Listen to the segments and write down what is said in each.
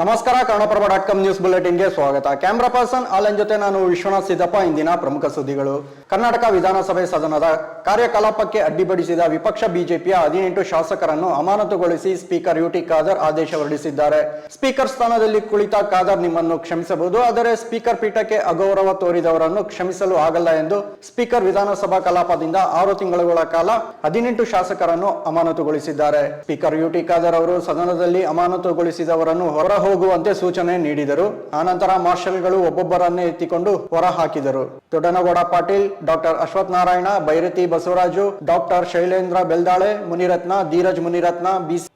ನಮಸ್ಕಾರ, Kannadaprabha dot com news ಬುಲೆಟಿನ್ಗೆ ಸ್ವಾಗತ. ಕ್ಯಾಮ್ರಾ ಪರ್ಸನ್ ಆಲನ್ ಜೊತೆ ನಾನು ವಿಶ್ವನಾಥ್ ಸಿದ್ದಪ್ಪ, ಇಂದಿನ ಪ್ರಮುಖ ಸುದ್ದಿಗಳು. ಕರ್ನಾಟಕ ವಿಧಾನಸಭೆ ಸದನದ ಕಾರ್ಯಕಲಾಪಕ್ಕೆ ಅಡ್ಡಿಪಡಿಸಿದ ವಿಪಕ್ಷ ಬಿಜೆಪಿಯ ಹದಿನೆಂಟು ಶಾಸಕರನ್ನು ಅಮಾನತುಗೊಳಿಸಿ ಸ್ಪೀಕರ್ ಯುಟಿ ಖಾದರ್ ಆದೇಶ ಹೊರಡಿಸಿದ್ದಾರೆ. ಸ್ಪೀಕರ್ ಸ್ಥಾನದಲ್ಲಿ ಕುಳಿತ ಖಾದರ್ ನಿಮ್ಮನ್ನು ಕ್ಷಮಿಸಬಹುದು, ಆದರೆ ಸ್ಪೀಕರ್ ಪೀಠಕ್ಕೆ ಅಗೌರವ ತೋರಿದವರನ್ನು ಕ್ಷಮಿಸಲು ಆಗಲ್ಲ ಎಂದು ಸ್ಪೀಕರ್ ವಿಧಾನಸಭಾ ಕಲಾಪದಿಂದ ಆರು ತಿಂಗಳುಗಳ ಕಾಲ ಹದಿನೆಂಟು ಶಾಸಕರನ್ನು ಅಮಾನತುಗೊಳಿಸಿದ್ದಾರೆ. ಸ್ಪೀಕರ್ ಯುಟಿ ಖಾದರ್ ಅವರು ಸದನದಲ್ಲಿ ಅಮಾನತುಗೊಳಿಸಿದವರನ್ನು ಹೊರ ಹೋಗುವಂತೆ ಸೂಚನೆ ನೀಡಿದರು. ಆನಂತರ ಮಾರ್ಷಲ್ಗಳು ಒಬ್ಬೊಬ್ಬರನ್ನೇ ಎತ್ತಿಕೊಂಡು ಹೊರ ಹಾಕಿದರು Doddanagouda Patil, doctor Ashwath Narayana Byrathi Basavaraju, doctor Shailendra Beldale, Munirathna Dheeraj Munirathna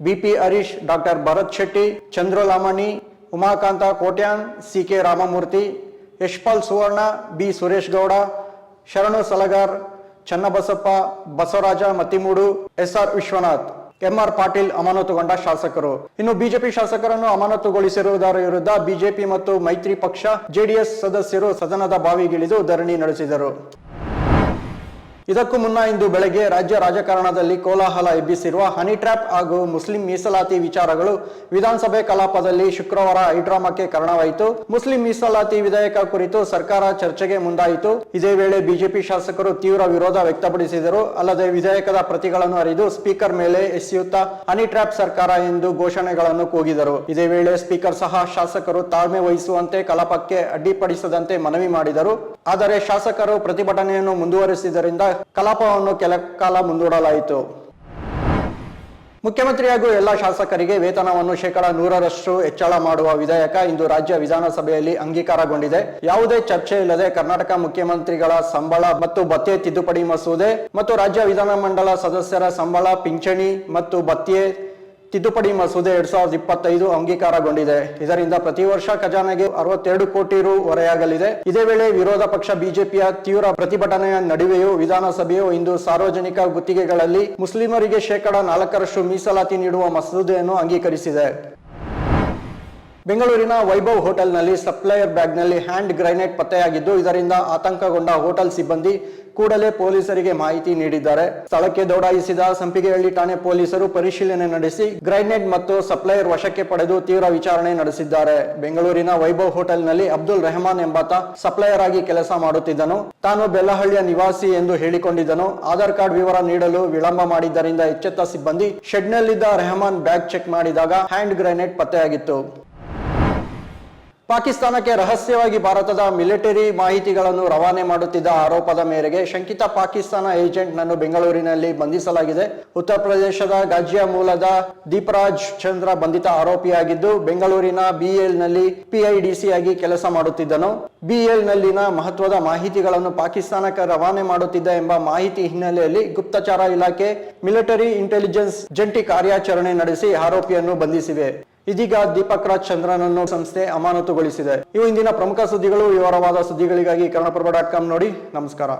BP Harish, doctor Bharat Shetty Chandralamani Umakantha Kotian C K Ramamurthy, Yashpal Suvarna, B Suresh Gowda, Sharanu Salagar, Channabasappa, Basavaraja Mattimudu SR Vishwanath. MR Patil ಅಮಾನತುಗೊಂಡ ಶಾಸಕರು. ಇನ್ನು BJP ಶಾಸಕರನ್ನು ಅಮಾನತುಗೊಳಿಸಿರುವುದರ ವಿರುದ್ಧ BJP ಮತ್ತು ಮೈತ್ರಿ ಪಕ್ಷ, JDS ಸದಸ್ಯರು ಸದನದ ಬಾವಿಗಿಳಿದು ಧರಣಿ ನಡೆಸಿದರು. ಇದಕ್ಕೂ ಮುನ್ನ ಇಂದು ಬೆಳಗ್ಗೆ ರಾಜ್ಯ ರಾಜಕಾರಣದಲ್ಲಿ ಕೋಲಾಹಲ ಎಬ್ಬಿಸಿರುವ ಹನಿ ಟ್ರ್ಯಾಪ್ ಹಾಗೂ ಮುಸ್ಲಿಂ ಮೀಸಲಾತಿ ವಿಚಾರಗಳು ವಿಧಾನಸಭೆ ಕಲಾಪದಲ್ಲಿ ಶುಕ್ರವಾರ ಹೈಡ್ರಾಮಾಕ್ಕೆ ಕಾರಣವಾಯಿತು. ಮುಸ್ಲಿಂ ಮೀಸಲಾತಿ ವಿಧೇಯಕ ಕುರಿತು ಸರ್ಕಾರ ಚರ್ಚೆಗೆ ಮುಂದಾಯಿತು. ಇದೇ ವೇಳೆ ಬಿಜೆಪಿ ಶಾಸಕರು ತೀವ್ರ ವಿರೋಧ ವ್ಯಕ್ತಪಡಿಸಿದರು. ಅಲ್ಲದೆ ವಿಧೇಯಕದ ಪ್ರತಿಗಳನ್ನು ಅರಿದು ಸ್ಪೀಕರ್ ಮೇಲೆ ಎಸೆಯುತ್ತಾ ಹನಿ ಟ್ರ್ಯಾಪ್ ಸರ್ಕಾರ ಎಂದು ಘೋಷಣೆಗಳನ್ನು ಕೂಗಿದರು. ಇದೇ ವೇಳೆ ಸ್ಪೀಕರ್ ಸಹ ಶಾಸಕರು ತಾಳ್ಮೆ ವಹಿಸುವಂತೆ ಕಲಾಪಕ್ಕೆ ಅಡ್ಡಿಪಡಿಸದಂತೆ ಮನವಿ ಮಾಡಿದರು. ಆದರೆ ಶಾಸಕರು ಪ್ರತಿಭಟನೆಯನ್ನು ಮುಂದುವರಿಸಿದ್ದರಿಂದ ಕಲಾಪವನ್ನು ಕೆಲ ಕಾಲ ಮುಂದೂಡಲಾಯಿತು. ಮುಖ್ಯಮಂತ್ರಿ ಹಾಗೂ ಎಲ್ಲ ಶಾಸಕರಿಗೆ ವೇತನವನ್ನು ಶೇಕಡ ನೂರರಷ್ಟು ಹೆಚ್ಚಳ ಮಾಡುವ ವಿಧೇಯಕ ಇಂದು ರಾಜ್ಯ ವಿಧಾನಸಭೆಯಲ್ಲಿ ಅಂಗೀಕಾರಗೊಂಡಿದೆ. ಯಾವುದೇ ಚರ್ಚೆ ಇಲ್ಲದೆ ಕರ್ನಾಟಕ ಮುಖ್ಯಮಂತ್ರಿಗಳ ಸಂಬಳ ಮತ್ತು ಭತ್ಯೆ ತಿದ್ದುಪಡಿ ಮಸೂದೆ ಮತ್ತು ರಾಜ್ಯ ವಿಧಾನಮಂಡಲ ಸದಸ್ಯರ ಸಂಬಳ, ಪಿಂಚಣಿ ಮತ್ತು ಭತ್ಯೆ ತಿದ್ದುಪಡಿ ಮಸೂದೆ ಎರಡ್ ಸಾವಿರದ ಇಪ್ಪತ್ತೈದು ಅಂಗೀಕಾರಗೊಂಡಿದೆ. ಇದರಿಂದ ಪ್ರತಿ ವರ್ಷ ಖಜಾನೆಗೆ ಅರವತ್ತೆರಡು ಕೋಟಿ ರು ಹೊರೆಯಾಗಲಿದೆ. ಇದೇ ವೇಳೆ ವಿರೋಧ ಪಕ್ಷ ಬಿಜೆಪಿಯ ತೀವ್ರ ಪ್ರತಿಭಟನೆಯ ನಡುವೆಯೂ ವಿಧಾನಸಭೆಯು ಇಂದು ಸಾರ್ವಜನಿಕ ಗುತ್ತಿಗೆಗಳಲ್ಲಿ ಮುಸ್ಲಿಮರಿಗೆ ಶೇಕಡಾ ನಾಲ್ಕರಷ್ಟು ಮೀಸಲಾತಿ ನೀಡುವ ಮಸೂದೆಯನ್ನು ಅಂಗೀಕರಿಸಿದೆ. ಬೆಂಗಳೂರಿನ ವೈಭವ್ ಹೋಟೆಲ್ನಲ್ಲಿ ಸಪ್ಲೈಯರ್ ಬ್ಯಾಗ್ನಲ್ಲಿ ಹ್ಯಾಂಡ್ ಗ್ರೈನೇಡ್ ಪತ್ತೆಯಾಗಿದ್ದು, ಇದರಿಂದ ಆತಂಕಗೊಂಡ ಹೋಟೆಲ್ ಸಿಬ್ಬಂದಿ ಕೂಡಲೇ ಪೊಲೀಸರಿಗೆ ಮಾಹಿತಿ ನೀಡಿದ್ದಾರೆ. ಸ್ಥಳಕ್ಕೆ ದೌಡಾಯಿಸಿದ ಸಂಪಿಗೆಹಳ್ಳಿ ಠಾಣೆ ಪೊಲೀಸರು ಪರಿಶೀಲನೆ ನಡೆಸಿ ಗ್ರೈನೇಡ್ ಮತ್ತು ಸಪ್ಲೈಯರ್ ವಶಕ್ಕೆ ಪಡೆದು ತೀವ್ರ ವಿಚಾರಣೆ ನಡೆಸಿದ್ದಾರೆ. ಬೆಂಗಳೂರಿನ ವೈಭವ್ ಹೋಟೆಲ್ನಲ್ಲಿ ಅಬ್ದುಲ್ ರೆಹಮಾನ್ ಎಂಬಾತ ಸಪ್ಲೈಯರ್ ಆಗಿ ಕೆಲಸ ಮಾಡುತ್ತಿದ್ದನು. ತಾನು ಬೆಲ್ಲಹಳ್ಳಿಯ ನಿವಾಸಿ ಎಂದು ಹೇಳಿಕೊಂಡಿದ್ದನು. ಆಧಾರ್ ಕಾರ್ಡ್ ವಿವರ ನೀಡಲು ವಿಳಂಬ ಮಾಡಿದ್ದರಿಂದ ಎಚ್ಚೆತ್ತ ಸಿಬ್ಬಂದಿ ಶೆಡ್ನಲ್ಲಿದ್ದ ರೆಹಮಾನ್ ಬ್ಯಾಗ್ ಚೆಕ್ ಮಾಡಿದಾಗ ಹ್ಯಾಂಡ್ ಗ್ರೈನೇಡ್ ಪತ್ತೆಯಾಗಿತ್ತು. ಪಾಕಿಸ್ತಾನಕ್ಕೆ ರಹಸ್ಯವಾಗಿ ಭಾರತದ ಮಿಲಿಟರಿ ಮಾಹಿತಿಗಳನ್ನು ರವಾನೆ ಮಾಡುತ್ತಿದ್ದ ಆರೋಪದ ಮೇರೆಗೆ ಶಂಕಿತ ಪಾಕಿಸ್ತಾನ ಏಜೆಂಟ್ ನನ್ನು ಬೆಂಗಳೂರಿನಲ್ಲಿ ಬಂಧಿಸಲಾಗಿದೆ. ಉತ್ತರ ಪ್ರದೇಶದ ಗಾಜಿಯಾ ಮೂಲದ ದೀಪರಾಜ್ ಚಂದ್ರ ಬಂಧಿತ ಆರೋಪಿಯಾಗಿದ್ದು, ಬೆಂಗಳೂರಿನ ಬಿಎಲ್ನಲ್ಲಿ ಪಿಐಡಿಸಿ ಆಗಿ ಕೆಲಸ ಮಾಡುತ್ತಿದ್ದನು. ಬಿಎಲ್ ನಲ್ಲಿನ ಮಹತ್ವದ ಮಾಹಿತಿಗಳನ್ನು ಪಾಕಿಸ್ತಾನಕ್ಕೆ ರವಾನೆ ಮಾಡುತ್ತಿದ್ದ ಎಂಬ ಮಾಹಿತಿ ಹಿನ್ನೆಲೆಯಲ್ಲಿ ಗುಪ್ತಚರ ಇಲಾಖೆ ಮಿಲಿಟರಿ ಇಂಟೆಲಿಜೆನ್ಸ್ ಜಂಟಿ ಕಾರ್ಯಾಚರಣೆ ನಡೆಸಿ ಆರೋಪಿಯನ್ನು ಬಂಧಿಸಿವೆ. ಇದೀಗ ದೀಪಕ್ ರಾಜ್ ಚಂದ್ರನನ್ನು ಸಂಸ್ಥೆ ಅಮಾನತುಗೊಳಿಸಿದೆ. ಇವು ಇಂದಿನ ಪ್ರಮುಖ ಸುದ್ದಿಗಳು. ವಿವರವಾದ ಸುದ್ದಿಗಳಿಗಾಗಿ ಕನ್ನಡಪ್ರಭ ಡಾಟ್ ಕಾಮ್ ನೋಡಿ. ನಮಸ್ಕಾರ.